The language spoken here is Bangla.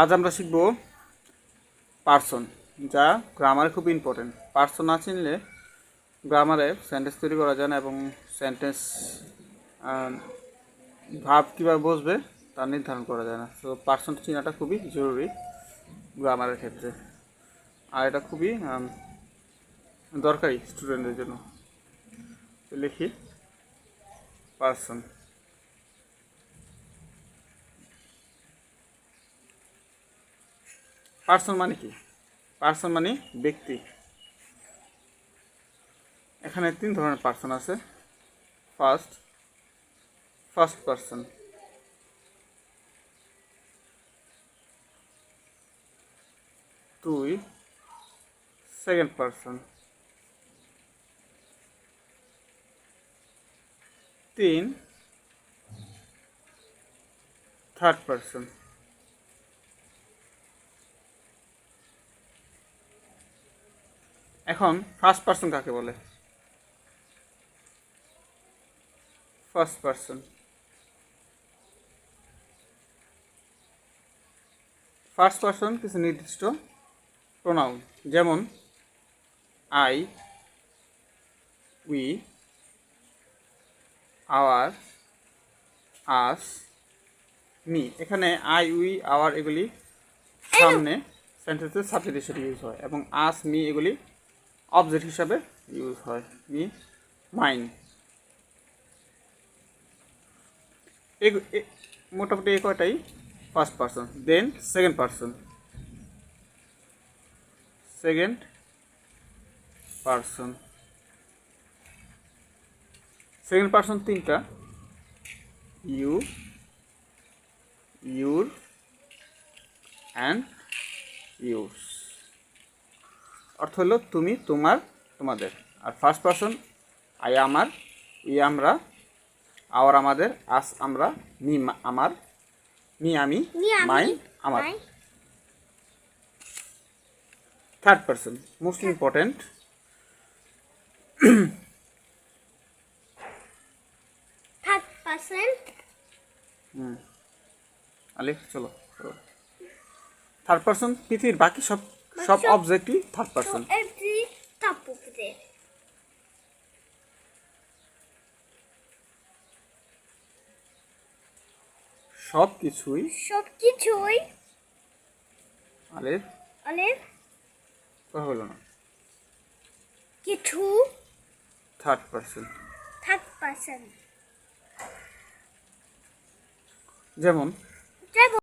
আজ আমরা শিখব পার্সন যা গ্রামারে খুব ইম্পর্টেন্ট পার্সন না চিনলে গ্রামারে সেন্টেন্স তৈরি করা যায় না এবং সেন্টেন্স ভাব কীভাবে বসবে তা নির্ধারণ করা যায় না। তো পার্সন চেনাটা খুবই জরুরি গ্রামারের ক্ষেত্রে। আর এটা খুবই দরকারি স্টুডেন্টদের জন্য। লিখি পার্সন পার্সন মানে কি? পার্সন মানে ব্যক্তি। এখানে তিন ধরনের পার্সন আছে। ফার্স্ট ফার্স্ট পার্সন দুই সেকেন্ড পার্সন তিন থার্ড পার্সন এখন ফার্স্ট পার্সন কাকে বলে? ফার্স্ট পার্সন ফার্স্ট পার্সন কিছু নির্দিষ্ট প্রোনাউন যেমন I we our us me এখানে আই উই আওয়ার এগুলি সামনে সেন্টেন্সের সাবজেক্ট হিসেবে ইউজ হয় এবং আস মি এগুলি অবজেক্ট হিসাবে ইউজ হয় মি মাইন এ- মোটামুটি এই কয়টাই? First person then second person second person second person তিনটা। ইউ ইউর অ্যান্ড ইউস অর্থ হলো তুমি তোমার তোমাদের। আর ফার্স্ট পার্সন আই আমার ই আমরা আওয়ার আমাদের আস আমরা মি আমার মি আমি মাই আমার। Third person most important third percent আলিফ চলো। থার্ড পার্সন পৃথিবীর বাকি সব সব অবজেক্টই থার্ড পার্সন সব কিছুই সব কিছুই আলিফ কথা হলো না। কিছু থার্ড পার্সন থার্ড পার্সেন্ট যেমন যেমন